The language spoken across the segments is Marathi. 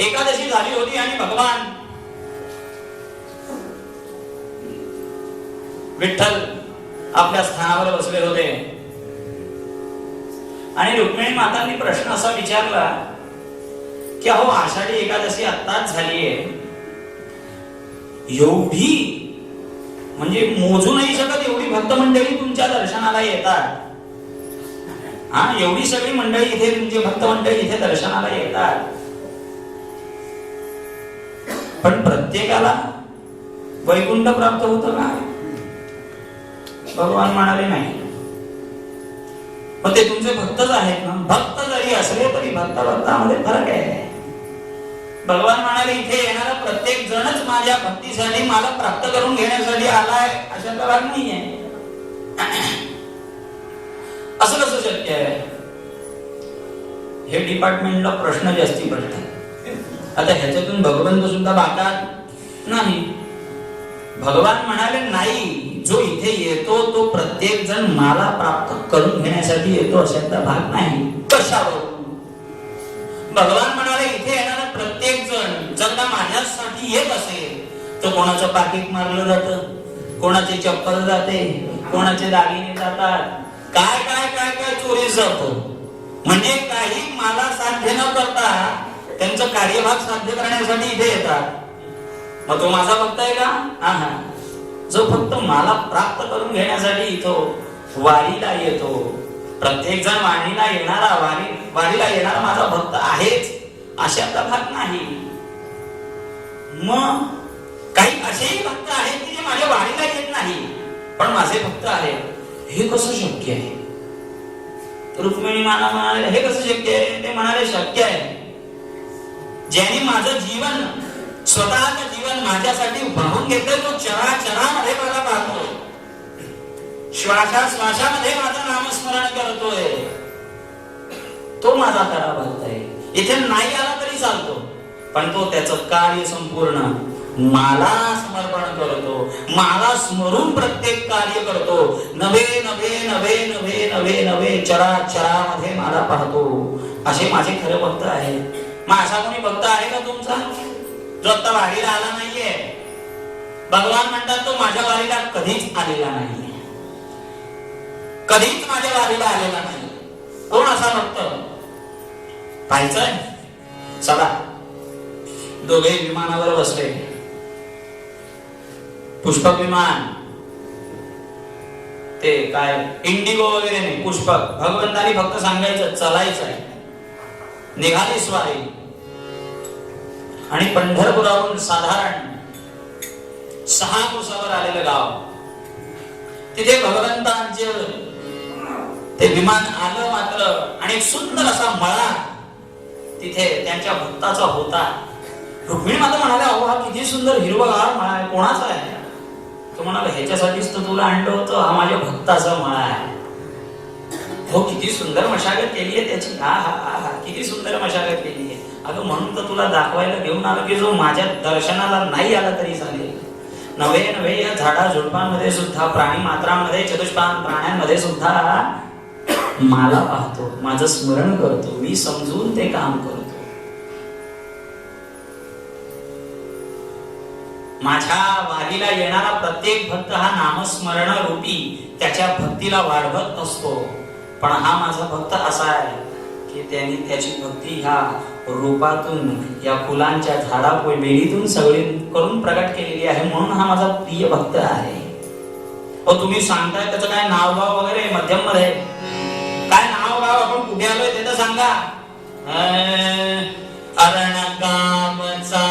एकादशी झाली होती आणि भगवान विठ्ठल आपल्या स्थानावर बसले होते. आणि रुक्मिणी मातांनी प्रश्न असा विचारला की अहो आषाढी एकादशी आत्ताच झालीये. एवढी म्हणजे मोजू नाही शकत एवढी भक्त मंडळी तुमच्या दर्शनाला येतात. हा एवढी सगळी मंडळी इथे तुमची भक्त मंडळी इथे दर्शनाला येतात. पण प्रत्येकाला वैकुंठ प्राप्त होत का भगवान म्हणाले नाही. मग ते तुमचे भक्तच आहेत ना? भक्त जरी असले तरी भक्त भक्तामध्ये फरक आहे. भगवान म्हणाले इथे येणारा प्रत्येक जणच माझ्या भक्तीसाठी मला प्राप्त करून घेण्यासाठी आलाय अशातला भाग नाहीये. असं कसं शक्य आहे? हे डिपार्टमेंटला प्रश्न जास्ती पडतात. आता ह्याच्यातून भगवंत सुद्धा बाकात नाही. भगवान म्हणाले नाही जो इथे येतो तो प्रत्येक जण मला प्राप्त करून घेण्यासाठी येतो अशातला भाग नाही. कशावर भगवान म्हणाले इथे येणारा प्रत्येक जण जर का माझ्यासाठी येत असेल तर कोणाचं पाकिट मारलं जातं कोणाची चप्पल जाते कोणाचे दागिने जातात. काय काय काय काय चोरी जातो? म्हणजे काही मला साध्य न करता त्यांचं कार्यभाग साध्य करण्यासाठी इथे येतात. मग तो माझा भक्त आहे का? हा जो फक्त मला प्राप्त करून घेण्यासाठी इथो वारीला येतो. प्रत्येक जण वाणीला येणारा वारी वारीला येणारा माझा भक्त आहेच अशातला भाग नाही. मग काही असेही भक्त आहेत की जे माझ्या वाणीला येत नाही पण माझे भक्त आहेत. हे कसं शक्य आहे? रुक्मिणी मला म्हणाले हे कसं शक्य आहे? ते म्हणाले शक्य आहे. ज्याने माझं जीवन स्वतःचं जीवन माझ्यासाठी वाहून घेतलं तो चरा चरामध्ये मला पाहतोय. श्वासा श्वासामध्ये माझं नामस्मरण करतोय. तो माझा खरा भक्त आहे इथे नाही आला तरी चालतो. पण तो त्याचं कार्य संपूर्ण मला समर्पण करतो. मला स्मरून प्रत्येक कार्य करतो. नवे नवे नवे नवे नवे नवे चरा चरामध्ये मला पाहतो. असे माझे खरे भक्त आहेत. मग असा कोणी भक्त आहे का तुमचा? जो आता वारीला आला नाहीये. भगवान म्हणतात तो माझ्या वारीला कधीच आलेला नाहीये. कधीच माझ्या वारीला आलेला नाही. कोण असा भक्त? पाहायचंय चला दोघे विमानावर बसले. पुष्पक विमान. ते काय? इंडिगो वगैरे नाही. पुष्पक. भगवंतानी फक्त सांगायचं चलायचं आहे निघाली स्वारी आणि पंढरपुरावरून साधारण सहा कोसावर आलेलं गाव. तिथे भगवंतांचे ते विमान आलं मात्र आणि एक सुंदर असा मळा तिथे त्यांच्या भक्ताचा होता. रुक्मिणी माता म्हणाल्या अहो हा किती सुंदर हिरवगार मळा आहे. कोणाचा आहे तो म्हणाला ह्याच्यासाठीच तर तुला आणलं होतं. हा माझ्या भक्ताचा मळा आहे. हो किती सुंदर मशागत केली आहे त्याची. हा हा हा हा. किती सुंदर मशागत केली अगं म्हणून तर तुला दाखवायला घेऊन आलो की जो माझ्या दर्शनाला नाही आला तरी चालेल. नवे नवे या झाडा झुडपांमध्ये सुद्धा प्राणी मात्रांमध्ये चतुष्पान प्राण्यांमध्ये सुद्धा मला पाहतो माझं स्मरण करतो मी समजून ते काम करतो. माझ्या वारीला येणारा प्रत्येक भक्त हा नामस्मरण रूपी त्याच्या भक्तीला वाढवत असतो. पण हा माझा भक्त असा आहे की त्यांनी त्याची भक्ती ह्या रूपातून या फुलांच्या झाडा वेळीतून सगळी करून प्रकट केलेली आहे म्हणून हा माझा प्रिय भक्त आहे. हो तुम्ही सांगताय त्याचं काय नाव गाव वगैरे मध्यममध्ये काय नाव गाव आपण कुठे आलोय ते तर सांगा. अं, कामचा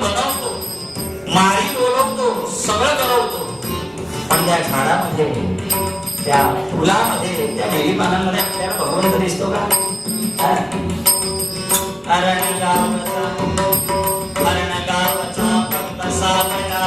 बनवतो माळी बोलवतो सगळं करवतो. पण त्या झाडामध्ये त्या फुलामध्ये त्या बेली पानांमध्ये आपल्याला भगवंत दिसतो का? अरण गावचा अरण गावचा फक्त सापडा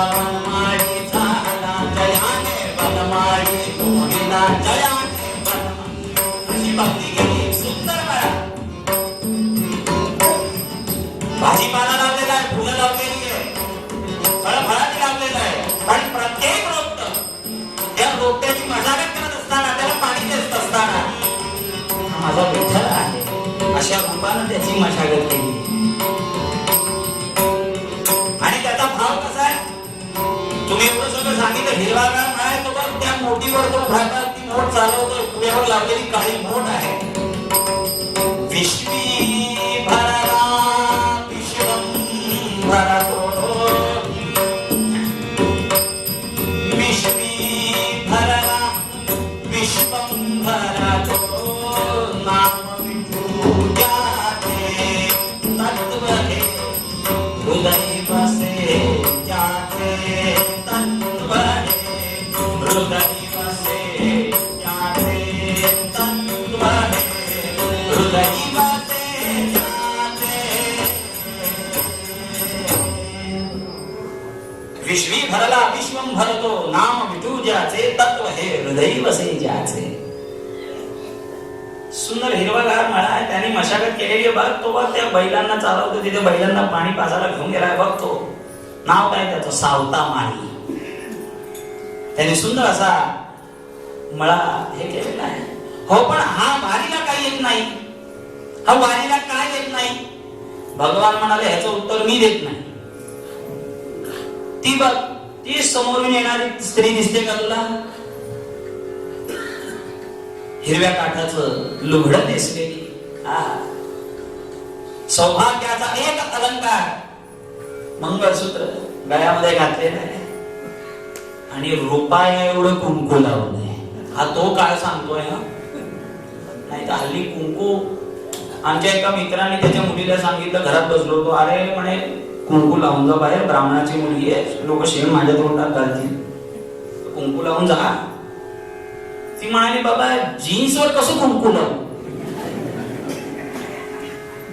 अशा रूपानं त्याची मशागत केली. आणि त्याचा भाव कसा आहे? तुम्ही एवढं सगळं सांगितलं हिरवागार नाही तो बघ त्या मोठीवर तो भागात ती मोठ चालवतो तुझ्यावर लावलेली काळी मोठ आहे. विश्वी भरतो नाम विठू ज्याचे तत्व हे हृदय बसे ज्याचे सुंदर हिरवागार मळा आहे त्याने मशागत केलेली बघ तो बघ त्या बैलांना चालवतो तिथे बैलांना पाणी पाजायला घेऊन गेलाय. बघ तो. नाव काय त्याचं? सावता माळी त्याने सुंदर असा मळा हे केलेला आहे. हो पण हा वारीला काही येत नाही. हा वारीला काय येत नाही? भगवान म्हणाले ह्याचं उत्तर मी देत नाही. ती बघ ती समोरून येणारी स्त्री दिसते का तुला? हिरव्या काठाच लुगड नेसलेली हा. सौभाग्याचा एक अलंकार. मंगळसूत्र गळ्यामध्ये घातलेलं आहे. आणि रुपाया एवढं कुंकू लावून हा तो काय सांगतोय हा. नाही तर हल्ली कुंकू. आमच्या एका मित्राने त्याच्या मुलीला सांगितलं घरात बसलो होतो. अरे म्हणे कुंकू लावून जा बाहेर ब्राह्मणाची मुलगी आहे लोक शेण माझ्या तोंडात घालतील. कुंकू लावून जा. ती म्हणाली बाबा जीन्सवर कसं कुंकू लावू?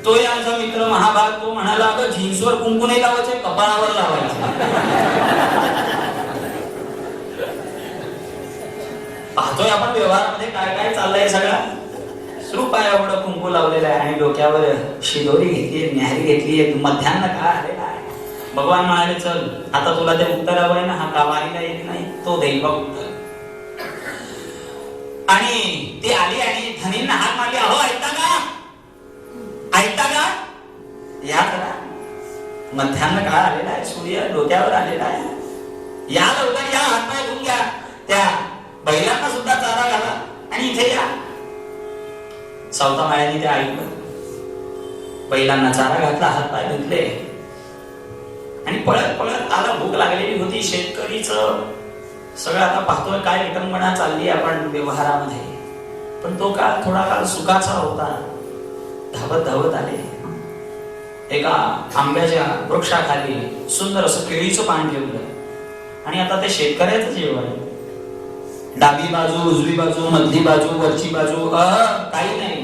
तो आमचा मित्र महाभाग तो म्हणाला अगं जीन्सवर कुंकू नाही लावायचे कपाळावर लावायचं. पाहतोय आपण व्यवहारामध्ये काय काय चाललंय सगळा? रुपया एवढं कुंकू लावलेलं आहे आणि डोक्यावर शिदोरी घेतली न्याहरी घेतली मध्यान्न काळ आलेला आहे. भगवान म्हणाले चल आता तुला ते उत्तरावर आहे ना? हा कामारीला येत नाही तो देईल बघ उत्तर. आणि ते आली आणि धनींना हात मारली अहो ऐकता का? ऐकता का? या करा मध्यान्न काळ आलेला आहे सूर्य डोक्यावर आलेला आहे. या लवकर या हातपाय धुवून घ्या. त्या बैलांना सुद्धा चारा घाला आणि इथे या. सावता मायाने ते ऐकलं. बैलांना चारा घातला हातपाय धुतले. आणि पळत पळत त्याला भूक लागलेली होती. शेतकरीच सगळं आता पाहतोय काय विटंबना चालली आपण व्यवहारामध्ये. पण तो काळ थोडा काळ सुखाचा होता. धावत धावत आले. एका आंब्याच्या वृक्षाखाली सुंदर असं केळीचं पान ठेवलं. आणि आता ते शेतकऱ्याचं जेवण डाबी बाजू उजवी बाजू मधली बाजू वरची बाजू अ काही नाही.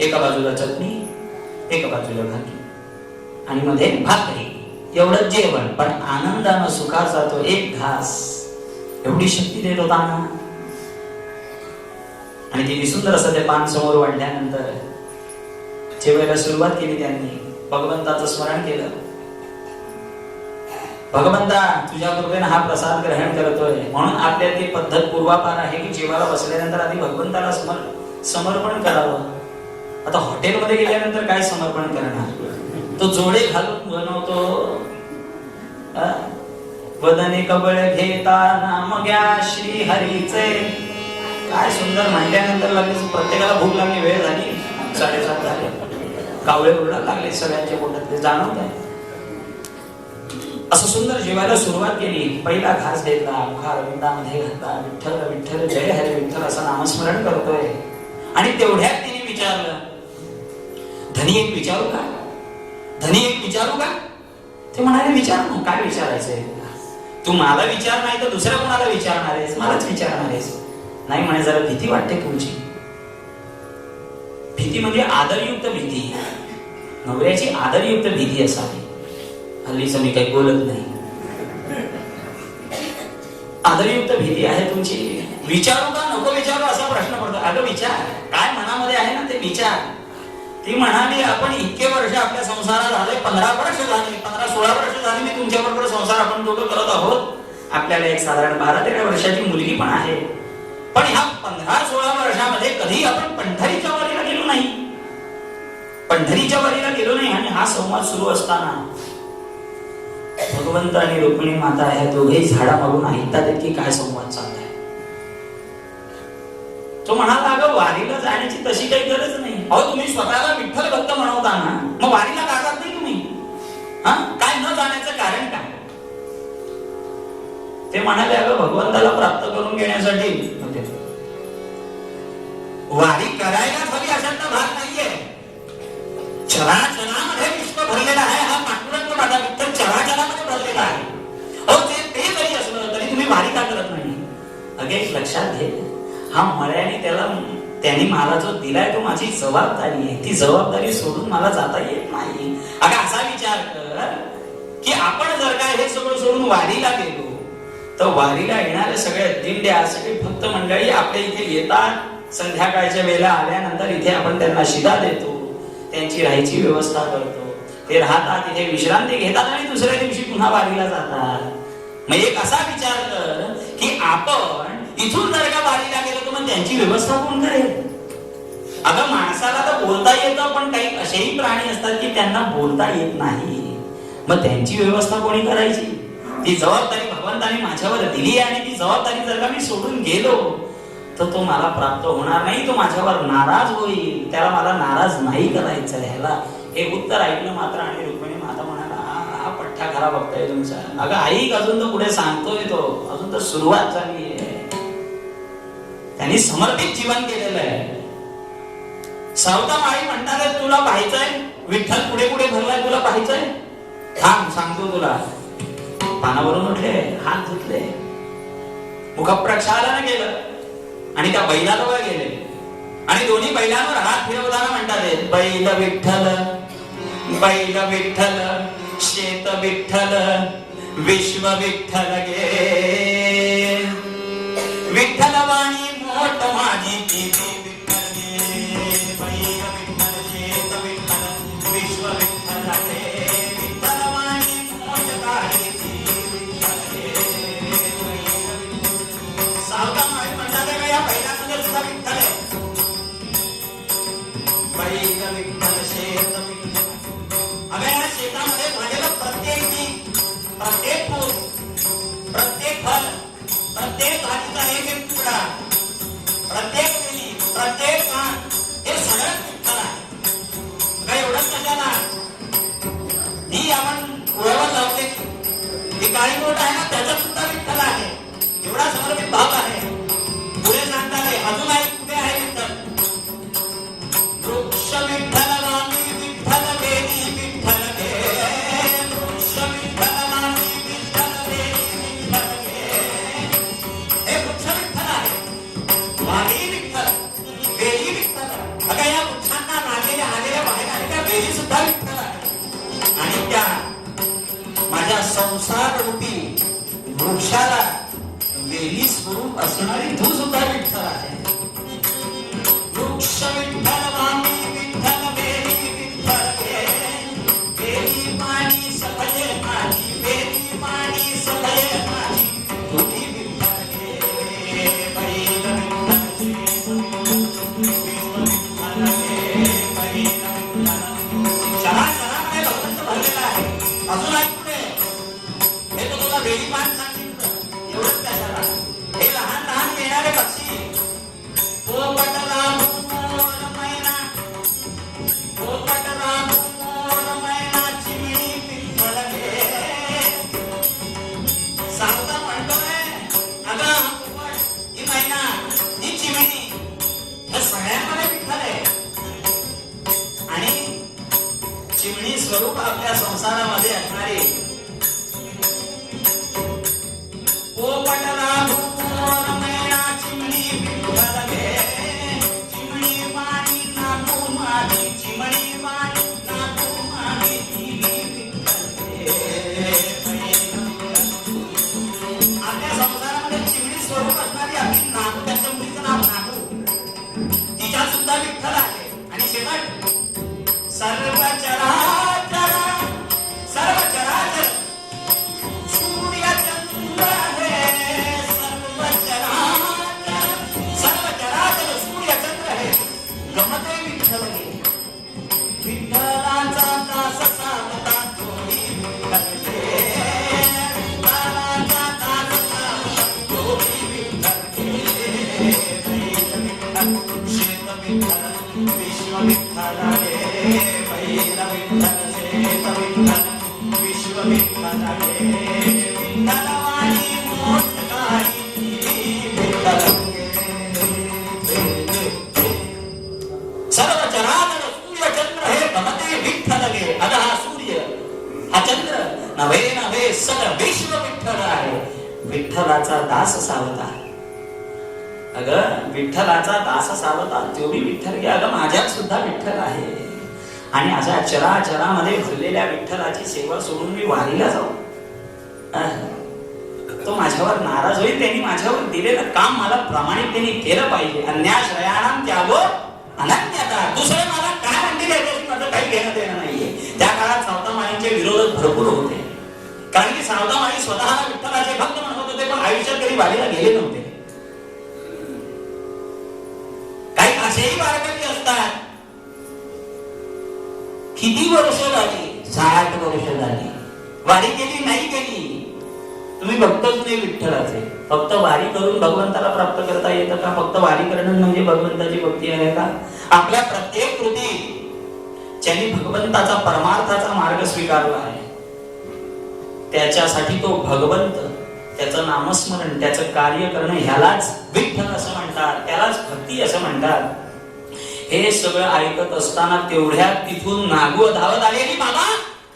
एका बाजूला चटणी एका बाजूला भाजी आणि मध्ये भाकरी. एवढं जेवण पण आनंदानं सुखाचा जातो एक घास. एवढी शक्ती देतो ताना आणि तिने सुंदर असं ते पान समोर वाढल्यानंतर जेवायला सुरुवात केली त्यांनी. भगवंताचं स्मरण केलं. भगवंता तुझ्या कृपेनं हा प्रसाद ग्रहण करतोय. म्हणून आपल्या ती पद्धत पूर्वापार आहे की जेवायला बसल्यानंतर आधी भगवंताला समर समर्पण करावं. आता हॉटेलमध्ये गेल्यानंतर काय समर्पण करणार? तो जोडे घालून बनवतो. वदने कबळ घेता नाम घ्या श्री हरीचे काय सुंदर म्हणल्यानंतर लगेच प्रत्येकाला भूक लागली वेळ झाली. साडेसात झाले. कावळे उरडा लागले सगळ्यांच्या पोटात ते जाणवत आहे. असं सुंदर जेवायला सुरुवात केली. पहिला घास घेतला मुखार विंदामध्ये घातला. विठ्ठल विठ्ठल जय हरे विठ्ठल असं नामस्मरण करतोय. आणि तेवढ्यात तिने विचारलं धनी एक विचारू का? धनी एक विचारू का? ते म्हणाले विचार ना काय विचारायचंय? तू मला विचार नाही तर दुसऱ्या कोणाला विचारणार आहेस? मलाच विचारणार आहेस. नाही म्हणे जरा भीती वाटते तुमची. भीती म्हणजे आदरयुक्त भीती. नवऱ्याची आदरयुक्त भीती असावी. हल्लीच मी काही बोलत नाही. आदरयुक्त भीती आहे तुमची. विचारू का? नको विचारू असा प्रश्न पडतो. अगं विचार. काय मनामध्ये आहे ना ते विचार. ती म्हणाली आपण इतके वर्ष आपल्या संसारात आले पंधरा वर्ष झाली पंधरा सोळा वर्ष झाली मी तुमच्या बरोबर संसार आपण दोघं करत आहोत. आपल्याला एक साधारण बारा तेरा वर्षाची मुलगी पण आहे. पण ह्या पंधरा सोळा वर्षामध्ये कधी आपण पंढरीच्या वारीला गेलो नाही. पंढरीच्या वारीला गेलो नाही आणि हा संवाद सुरू असताना भगवंत आणि रुक्मिणी माता ह्या दोघे झाडामागून ऐकतात की काय संवाद चाललाय. तो म्हणाला अगं वारीला जाण्याची तशी काही गरज नाही. अहो तुम्ही स्वतःला विठ्ठल भक्त म्हणवता ना मग वारीला का जात नाही तुम्ही? हा? काय न जाण्याचं कारण काय? ते म्हणाले अगं भगवंताला प्राप्त करून घेण्यासाठी. वारी करायलाच हवी अशातला भाग नाहीये. चराचरामध्ये विश्व भरलेला आहे हा पांडुरंग माझा विठ्ठल चराचरामध्ये भरलेला आहे. अहो ते ते जरी असलं तरी तुम्ही वारी का करत नाही? अगेन लक्षात घे. हा मळ्याने त्याला त्यांनी मला जो दिलाय तो माझी जबाबदारी आहे. ती जबाबदारी सोडून मला जाता येत नाही. अगं असा विचार कर की आपण जर का हे सगळं सोडून वारीला गेलो तर वारीला येणाऱ्या सगळ्या दिंड्या सगळी भक्त मंडळी आपल्या इथे येतात. संध्याकाळच्या वेळेला आल्यानंतर इथे आपण त्यांना शिदा देतो. त्यांची राहायची व्यवस्था करतो. ते राहतात इथे विश्रांती घेतात आणि दुसऱ्या दिवशी पुन्हा वारीला जातात. मग एक असा विचार कर की आपण इथून जर का बारीला गेलं तर मग त्यांची व्यवस्था कोण करेल? अगं माणसाला तर बोलता येतं पण काही असेही प्राणी असतात की त्यांना बोलता येत नाही. मग त्यांची व्यवस्था कोणी करायची? ती जबाबदारी भगवंताने माझ्यावर दिली आणि ती जबाबदारी जर का मी सोडून गेलो तर तो मला प्राप्त होणार नाही तो माझ्यावर नाराज होईल. त्याला मला नाराज नाही करायचं ह्याला. हे उत्तर ऐकलं मात्र आणि रुक्मिणी माता म्हणाला "हा- पठ्ठा खरा बघताय तुमचा. अगं ऐक अजून तर पुढे सांगतोय तो. अजून तर सुरुवात झाली आहे. त्यांनी समर्पित जीवन केलेलं आहे. सावता माळी म्हणणार तुला पाहायचंय? विठ्ठल पुढे पुढे भरलाय तुला पाहायचंय? थांब सांगतो तुला. पानावरून उठले हात धुतले. मुख प्रक्षालन केलं आणि त्या बैलाजवळ गेले. आणि दोन्ही बैलांवर हात फिरवताना म्हणतात बैल विठ्ठल बैल विठ्ठल शेत विठ्ठल विश्व विठ्ठल गे. विठ्ठल वाणी मोठ माझी किती विठ्ठल काळी बोट आहे ना त्याच्यात सुद्धा विठ्ठल आहे. एवढा समर्पित भाव आहे. वृक्षाला वेली स्वरूप असणारी धू सुद्धा विठ्ठल दास सावता अगं विठ्ठलाचा दास सावता तो मी विठ्ठल गे अगं माझ्यात सुद्धा विठ्ठल आहे. आणि अशा चराचरामध्ये भरलेल्या विठ्ठलाची सेवा सोडून मी वारीला जाऊ. तो माझ्यावर नाराज होईल त्यांनी माझ्यावर दिलेलं काम मला प्रामाणिकतेने केलं पाहिजे. अन्याश्रयाणाम त्यागो अनन्यता दुसरे मला काय म्हणतील माझं काही घेणं देणं नाहीये. त्या काळात सावतामाळींचे विरोधक भरपूर होते. कारण की सावतामाळी स्वतःला विठ्ठलाचे भक्त होते पण आयुष्यात कधी वारीला गेले नव्हते? काही असेही वारकरी असतात. किती वर्ष झाली? साठ वर्ष झाली. वारी केली नाही केली. तुम्ही भक्तच नाही विठ्ठलाचे. फक्त वारी करून भगवंताला प्राप्त करता येतं का? फक्त वारी करणं म्हणजे भगवंताची भक्ती आहे का? आपल्या प्रत्येक कृती ज्यांनी भगवंताचा परमार्थाचा मार्ग स्वीकारला आहे त्याच्यासाठी तो भगवंत त्याचं नामस्मरण त्याचं कार्य करणं ह्यालाच विठ्ठल असं म्हणतात त्यालाच भक्ती असं म्हणतात. हे सगळं ऐकत असताना तेवढ्यात तिथून नागू धावत आले की बाबा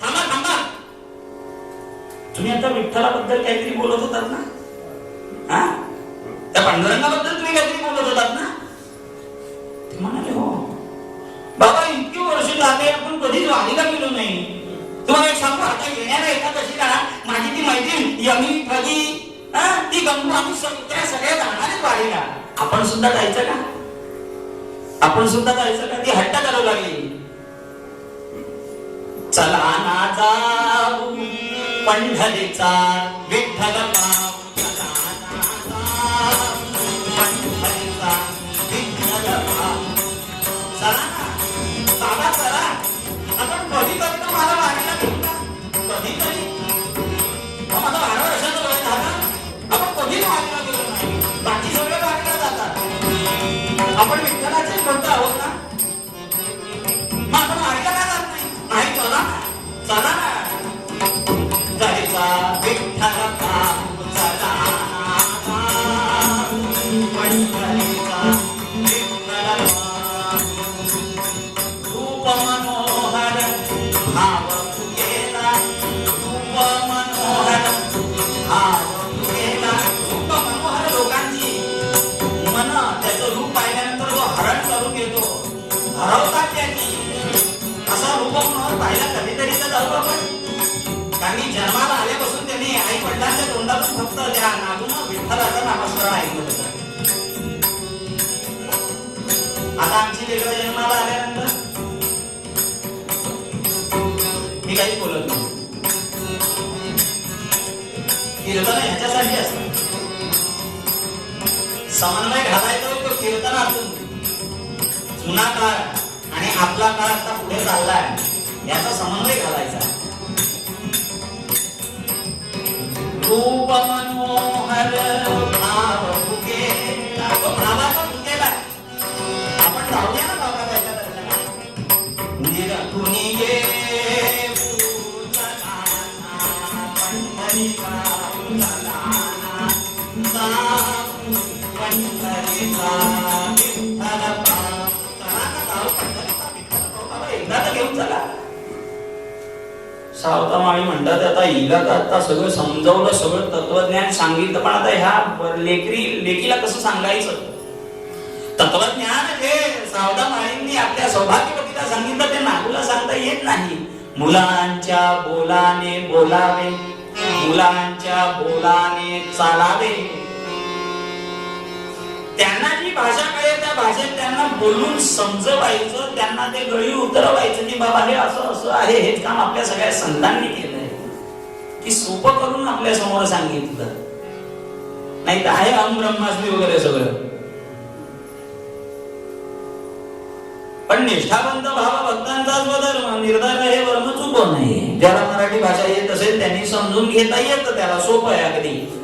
थांबा थांबा. तुम्ही आता विठ्ठलाबद्दल काहीतरी बोलत होतात ना? हा? त्या पांडुरंगाबद्दल तुम्ही काहीतरी बोलत होतात ना? ते म्हणाले हो. बाबा इतकी वर्ष झाले आपण कधीच वारीला गेलो नाही. तुम्हाला एक सांगू आता येणार आहे का येणाऱ्या एकादशीला माझी ती मैत्रीण यमी फगी हा, ती गंगू आम्ही सगळ्या सगळ्या जाणार वाढीला आपण सुद्धा जायचं का? आपण सुद्धा जायचं का? ती हट्ट करू लागली. चला ना पंढरीचा विठ्ठल ना. चला ना जन्माला आल्यापासून त्यांनी आई वडिलांच्या तोंडातून फक्त त्या नागून विठ्ठलाचं नामस्मरण ऐकलं होतं. आता आमची लेकरं जन्माला आल्यानंतर मी काही बोलत नाही. कीर्तन ह्याच्यासाठी असत समन्वय घालायचा तो कीर्तनातून जुना काळ आणि आपला काळ आता पुढे चाललाय. याचा समन्वय घालायचा. रूप मनोहर भाव फुकेला सावता माळी म्हणतात आता हिला तर आता सगळं समजवलं सगळं तत्वज्ञान सांगितलं. पण आता ह्या लेकरी लेकीला कसं सांगायचं? तत्वज्ञान हे सावधा माळींनी आपल्या सौभाग्यवतीला सांगितलं ते नागूला सांगता येत नाही. मुलांच्या बोलाने बोलावे मुलांच्या बोलाने चालावे. त्यांना जी भाषा कळेल त्या भाषेत त्यांना बोलून समजवायचं त्यांना ते गळी उतरवायचं की बाबा हे असं असं आहे हेच काम आपल्या सगळ्या संतांनी केलंय. की सोपं करून आपल्यासमोर सांगितलं. नाही तर आहे अहम ब्रह्मास्मी वगैरे सगळं. पण निष्ठावंत भावा भक्तांचा बदल निर्धार हे वर्म चुको नाही ज्याला मराठी भाषा येत असेल त्यांनी समजून घेता येतं त्याला सोपं आहे अगदी.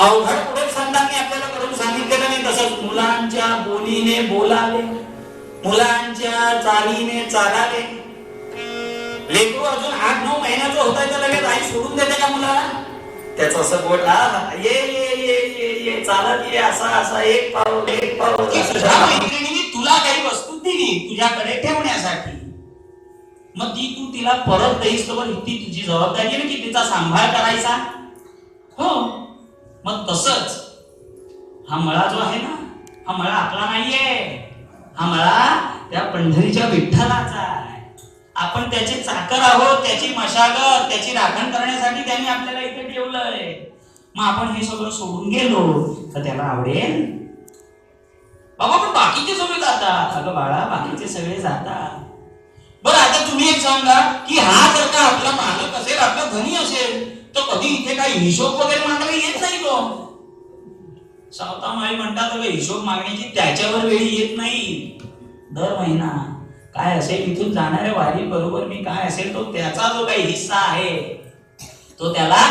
अवघड पुढे संतांनी आपल्याला करून सांगितलेलं नाही तसंच मुलांच्या बोलीने बोलावे मुलांच्या चालीने चालाले लेकरू अजून आठ नऊ महिन्याचं होत आहे तर लगेच आई सोडून देते का मुलाला? त्याचं असं हा ये ये ये ये ये चालत ये असा असा एक पाऊल एक पाऊल तुला काही वस्तू दिली तुझ्याकडे ठेवण्यासाठी. मग ती तू तिला परत देईस तर ती तुझी जबाबदारी आहे की तिचा सांभाळ करायचा? हो. मग तसंच हा मळा जो आहे ना हा मळा आपला नाहीये. हा मळा त्या पंढरीच्या विठ्ठलाचा आहे. आपण त्याचे चाकर आहोत त्याची मशागत त्याची राखण करण्यासाठी त्यांनी आपल्याला इथे ठेवलंय. मग आपण हे सगळं सोडून गेलो तर त्याला आवडेल. बाबा पण बाकीचे सगळे जातात. अगं बाळा बाकीचे सगळे जातात. बरं आता तुम्ही एक सांगा की हा जर का आपला मालक असेल आपला धनी असेल तर कधी इथे काही हिशोब वगैरे मागायला येत नाही तो सावता माळी म्हणतात हिशोब मागण्याची त्याच्यावर वेळी येत नाही. दर महिना काय असेल इथून जाणाऱ्या वारी बरोबर मी काय असेल तो त्याचा जो काही हिस्सा आहे तो त्याला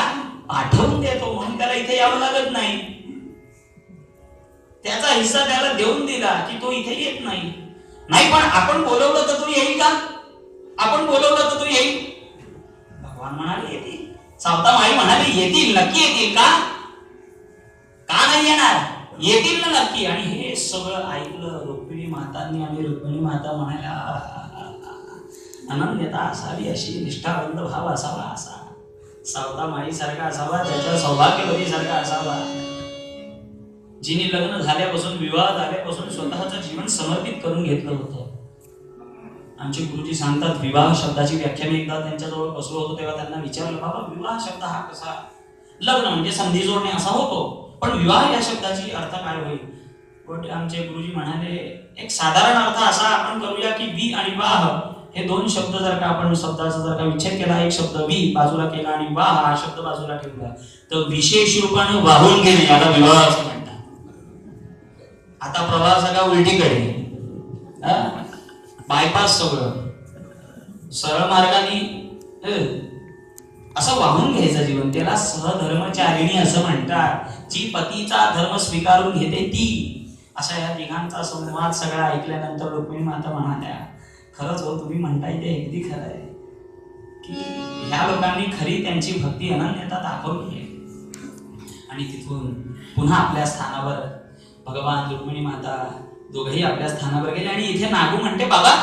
पाठवून देतो. म्हणून त्याला इथे यावं लागत नाही. त्याचा हिस्सा त्याला देऊन दिला की तो इथे येत नाही. नाही पण आपण बोलवलं तर तू येईल का? आपण बोलवलं तर तू येईल? भगवान म्हणाले येतील. सावता माळी म्हणाले येतील नक्की येतील का? का नाही येणार? येतील ना नक्की. आणि हे सगळं ऐकलं रुक्मिणी मातांनी आणि रुक्मिणी माता म्हणाल्या अनन्यता असावी अशी निष्ठावंत भाव असावा असा. सावता माई सारखा असावा त्याच्या सौभाग्यवती सारखा असावा. जिने लग्न झाल्यापासून विवाह झाल्यापासून स्वतःचं जीवन समर्पित करून घेतलं होतं. आमचे गुरुजी सांगतात विवाह शब्दाची व्याख्या मी एकदा त्यांच्याजवळ बसलो होतो तेव्हा त्यांना विचारलं बाबा विवाह शब्द हा कसा? लग्न म्हणजे संधी जोडणे असा होतो पण विवाह या शब्दाची अर्थ काय होईल? आमचे गुरुजी म्हणाले एक साधारण अर्थ असा आपण करूया की वि आणि वाह हे दोन शब्द जर का आपण शब्दाचा जर का विच्छेद केला एक शब्द वि बाजूला केला आणि वाह हा शब्द बाजूला ठेवला तर विशेष रूपाने वाहून घेणे याला विवाह असं म्हणतात. आता प्रवाह सगळा उलटीकडे. बायपास सगळं. सरळ मार्गाने असं वाहून घ्यायचं जीवन. त्याला सहधर्मचारिणी असं म्हणतात जी पतीचा धर्म स्वीकारून घेते ती. अशा या तिघांचा संवाद सगळा ऐकल्यानंतर रुक्मिणी माता म्हणाल्या खरंच हो तुम्ही म्हणताय ते अगदी खरं आहे. की ह्या लोकांनी खरी त्यांची भक्ती अनन्यता दाखवली आहे आणि तिथून पुन्हा आपल्या स्थानावर भगवान रुक्मिणी माता दोघेही आपल्या स्थानावर गेले आणि इथे नागू म्हणते बाबा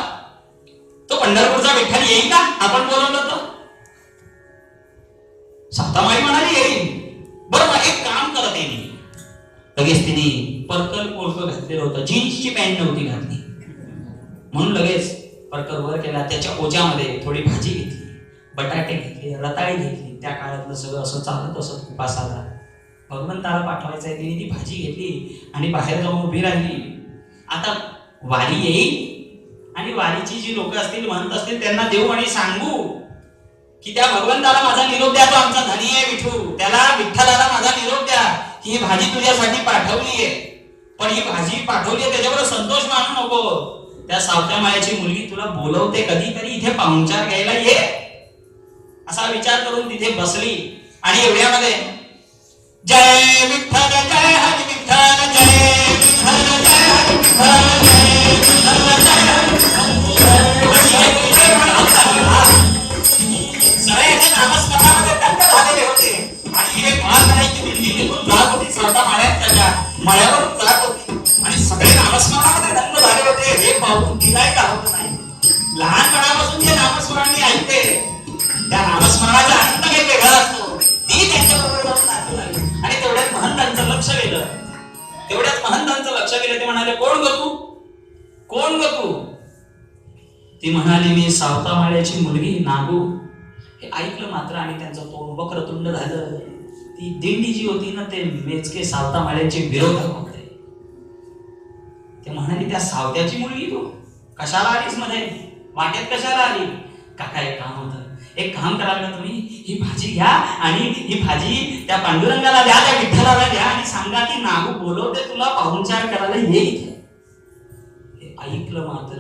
तो पंढरपूरचा विठ्ठल येईल का? आपण बोलवलं तर सातामाई म्हणाली येईल. बरं मग एक काम करत येईल लगेच तिने पर्कल पोळकं घातलेलं होतं जीन्सची पॅन्ट नव्हती घातली. म्हणून लगेच पर्कल वर केला त्याच्या ओझ्यामध्ये थोडी भाजी घेतली बटाटे घेतले रताळी घेतली. त्या काळातलं सगळं असं चालत असत उपासाला. भगवंताला पाठवायचं आहे तिने ती भाजी घेतली आणि बाहेर जाऊन उभी राहिली. आता वारी येईल आणि वारीची जी लोक असतील म्हणत असतील त्यांना देऊ आणि सांगू की त्या भगवंताला माझा निरोप द्या तो आमचा धनी आहे विठू. त्याला विठ्ठलाला माझा निरोप द्या. की ही भाजी तुझ्यासाठी पाठवली आहे. पण ही भाजी पाठवली आहे त्याच्यावर संतोष मानू नको. त्या सावत्या मायाची मुलगी तुला बोलवते कधीतरी इथे पाहुणचार घ्यायला ये. असा विचार करून तिथे बसली. आणि एवढ्यामध्ये जय विठ्ठल जय हरी विठ्ठल जय स्वतः माळ्यात त्याच्या मळ्यावरून जात होती आणि सगळे नामस्मरणामध्ये दंड झाले होते. हे पाहून तिलाही होत नाही. लहानपणापासून जे नामस्मरण मी ऐकते त्या नामस्मरणाचा आनंद काही वेगळा असतो. ती त्यांच्याबरोबर जाऊन नाचू लागली आणि तेवढ्यात महंतांचं लक्ष गेलं. तेवढ्यात महंतांचं लक्ष गेलं. ते म्हणाले कोण ग तू? कोण ग तू? ती म्हणाली मी सावता माळ्याची मुलगी नागू. हे ऐकलं मात्र आणि त्यांचं तोंड वक्रतुंड झालं. ती दिंडी जी होती ना ते मेचके सावतामाळ्याचे विरोधक होते. ते म्हणाले त्या सावत्याची मुलगी तू? कशाला आलीसमध्ये वाटेत कशाला आली? काका एक काम होतं. एक काम कराल का तुम्ही? ही भाजी घ्या आणि ही भाजी त्या पांडुरंगाला द्या त्या विठ्ठलाला द्या आणि सांगा की नागू बोलवते तुला पाहुणचार करायला ये इथे. हे ऐकलं मात्र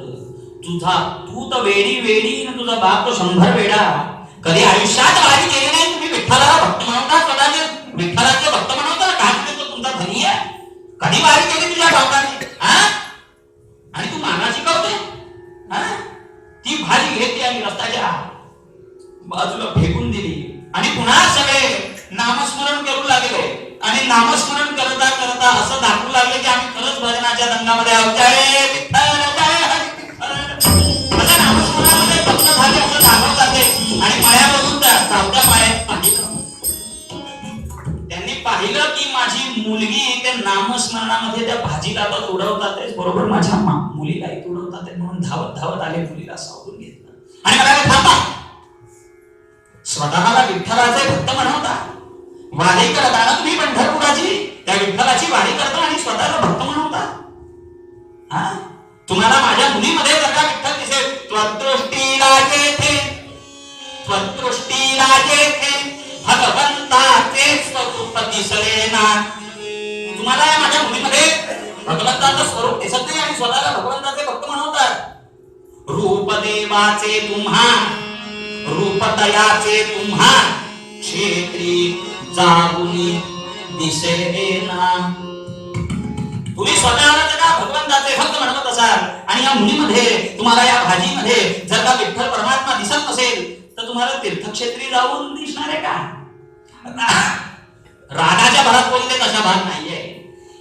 तुझा तू तर वेडी वेडी तुझा बाप तो शंभर वेळा कधी आयुष्यात वाढी केली नाही तुम्ही विठ्ठलाला भक्त म्हणता स्वतःचे विठ्ठलाचे भक्त म्हणता काय तो तुमचा धनी आहे? कधी वाढी केली तुझ्या ठाकराने आणि तू माना शिकवते ती भाजी घेते आणि रस्त्याच्या बाजूला फेकून दिली. आणि पुन्हा सगळे नामस्मरण करू लागले. आणि नामस्मरण करता करता असं दाखवू लागले की आम्ही खरंच भजनाच्या रंगामध्ये आहोत. त्या नामस्मरणामध्ये त्या भाजीला तर उडवतात बरोबर. माझ्या मुलीला मुलीलाही उडवतात म्हणून धावत धावत आले मुलीला सावरून घेतलं. आणि मला थांबा. स्वतःला विठ्ठलाचे भक्त म्हणवता करता ना तुम्ही पंढरपुराची त्या विठ्ठलाची वाढी करता आणि स्वतःला भक्त म्हणवता हा? तुम्हाला माझ्या मुलीमध्ये जर का विठ्ठल दिसेल. त्वदृष्टीला येथे त्वदृष्टीला येथे भगवंताचे स्वरूप दिसले ना तुम्हाला या माझ्या मुलीमध्ये भगवंताचं स्वरूप दिसत नाही आणि स्वतःला भगवंताचे भक्त म्हणवतात. रूप देवाचे तुम्हा रूपतयाचे तुम्हा क्षेत्री जागुनी दिसे ना तुम्ही स्वतःला जर का भगवंताचे भक्त म्हणत असाल आणि या मुलीमध्ये तुम्हाला या भाजीमध्ये जर का विठ्ठल परमात्मा दिसत नसेल तर तुम्हाला तीर्थक्षेत्री जाऊन दिसणार आहे का? रागाच्या भरात कोणते तशा भाग नाहीये.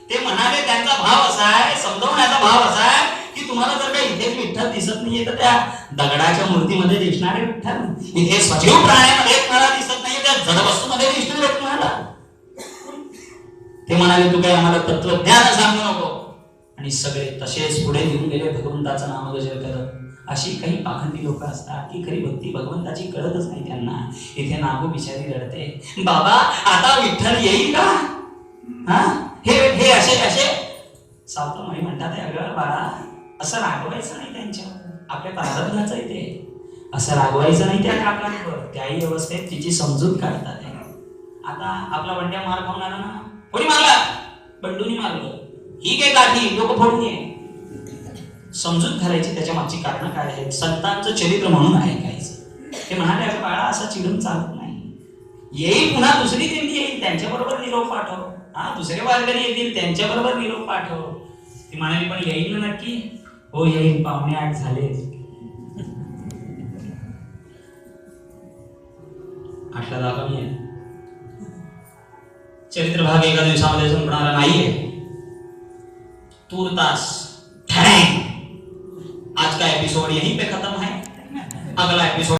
ते म्हणाले त्यांचा भाव असा आहे समजवण्याचा भाव असा आहे की तुम्हाला जर काही इथे विठ्ठल दिसत नाहीये तर त्या दगडाच्या मूर्तीमध्ये दिसणारे विठ्ठल इथे सजीव प्राण्यामध्ये तुम्हाला दिसत नाही त्या जडवस्तूमध्ये दिसणार तुम्हाला. ते म्हणाले तू काय आम्हाला तत्वज्ञान सांगू नको. आणि सगळे तसेच पुढे घेऊन गेले भगवंताचं नामगजर करत. अशी काही पाखंडी लोक असतात की खरी भक्ती भगवंताची कळतच नाही त्यांना. इथे नागो बिचारी रडते बाबा आता विठ्ठल येईल का? हा? हे हे असे असे? सावतामाई म्हणतात अगं बाळा असं रागवायचं नाही त्यांच्या. आपल्या प्रारब्धाचं आहे ते असं रागवायचं नाही त्या काकांवर. त्याही व्यवस्थेत तिची समजूत काढतात आता आपला वंड्या मार खाऊन ना कोणी मारला? बंडूनी मारलं. ही काय काठी लोक फोडून ये. समजूत घालायची त्याच्या मागची कारण काय आहेत? संतांचं चरित्र म्हणून आहे काहीच. ते म्हणाले अगं बाळा असा चिडून चालत नाही. येईल पुन्हा दुसरी दिंडी येईल. त्यांच्या बरोबर निरोप पाठव. हा दुसरे वारकरी येतील त्यांच्याबरोबर निरोप पाठव. ती म्हणाली पण येईल ना नक्की? हो येईल. पाहुणे आठ झाले आठला जागा मी आहे. चरित्र भाग एका दिवसामध्ये संपणारा नाहीये. तूर्तास तास आज का एपिसोड यहीं पे खत्म है अगला एपिसोड